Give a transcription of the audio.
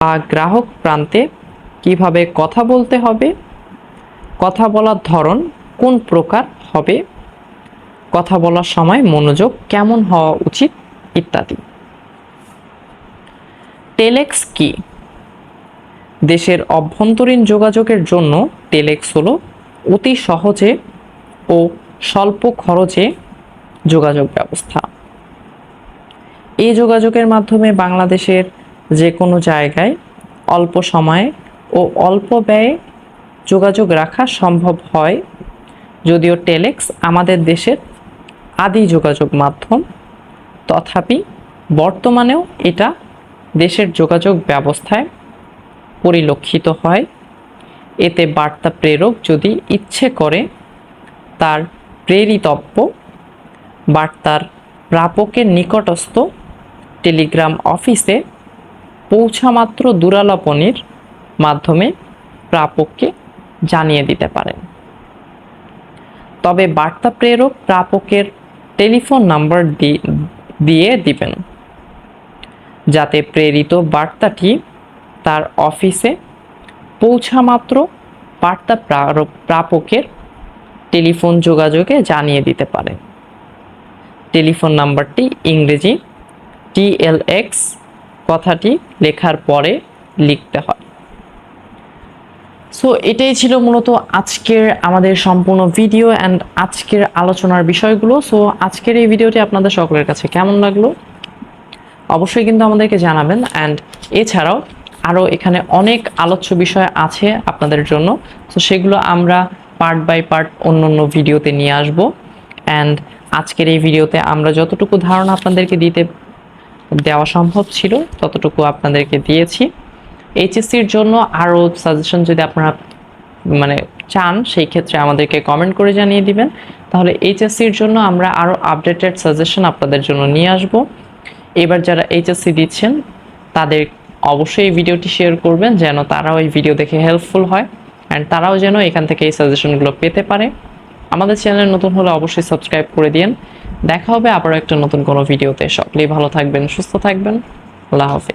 বা গ্রাহক প্রান্তে কীভাবে কথা বলতে হবে? কথা বলার ধরন কোন প্রকার হবে? কথা বলার সময় মনোযোগ কেমন হওয়া উচিত? ইত্যাদি। টেলেক্স কি? দেশের অভ্যন্তরীণ যোগাযোগের জন্য টেলেক্স হলো অতি সহজে ও স্বল্প খরচে যোগাযোগ ব্যবস্থা। এই যোগাযোগের মাধ্যমে বাংলাদেশের যে কোনো জায়গায় অল্প সময়ে ও অল্প ব্যয়ে যোগাযোগ রাখা সম্ভব হয়। যদিও টেলেক্স আমাদের দেশের আদি যোগাযোগ মাধ্যম, তথাপি বর্তমানেও এটা দেশের যোগাযোগ ব্যবস্থায় পরিলক্ষিত হয়। এতে বার্তা প্রেরক যদি ইচ্ছে করে তার প্রেরিতব্য বার্তার প্রাপকের নিকটস্থ টেলিগ্রাম অফিসে পৌঁছামাত্র দুরালাপনির মাধ্যমে প্রাপককে জানিয়ে দিতে পারেন। তবে বার্তা প্রেরক প্রাপকের টেলিফোন নাম্বার দিয়ে দিবেন, যাতে প্রেরিত বার্তাটি তার অফিসে পৌঁছামাত্র বার্তা প্রাপকের টেলিফোন যোগাযোগে জানিয়ে দিতে পারে। টেলিফোন নাম্বারটি ইংরেজি টিএলএক্স কথাটি লেখার পরে লিখতে হয়। সো এটাই ছিল মূলত আজকের আমাদের সম্পূর্ণ ভিডিও অ্যান্ড আজকের আলোচনার বিষয়গুলো। সো আজকের এই ভিডিওটি আপনাদের সকলের কাছে কেমন লাগল? অবশ্যই কিন্তু আমাদেরকে জানাবেন। অ্যান্ড এছাড়াও আরও এখানে অনেক আলোচ্য বিষয় আছে আপনাদের জন্য। তো সেগুলো আমরা পার্ট বাই পার্ট অন্য অন্য ভিডিওতে নিয়ে আসব। অ্যান্ড আজকের এই ভিডিওতে আমরা যতটুকু ধারণা আপনাদেরকে দিতে দেওয়া সম্ভব ছিল, ততটুকু আপনাদেরকে দিয়েছি। এইচএসসির জন্য আরও সাজেশন যদি আপনারা মানে চান, সেই ক্ষেত্রে আমাদেরকে কমেন্ট করে জানিয়ে দিবেন। তাহলে এইচএসসির জন্য আমরা আরও আপডেটেড সাজেশন আপনাদের জন্য নিয়ে আসব। এবার যারা এইচএসসি দিচ্ছেন, তাদের অবশ্যই এই ভিডিওটি শেয়ার করবেন, যেন তারাও এই ভিডিও দেখে হেল্পফুল হয়। অ্যান্ড তারাও যেন এখান থেকে এই সাজেশনগুলো পেতে পারে। আমাদের চ্যানেল নতুন হলে অবশ্যই সাবস্ক্রাইব করে দিন দেখা হবে আবারও একটা নতুন কোনো ভিডিওতে। সকলেই ভালো থাকবেন সুস্থ থাকবেন। আল্লাহ হাফিজ।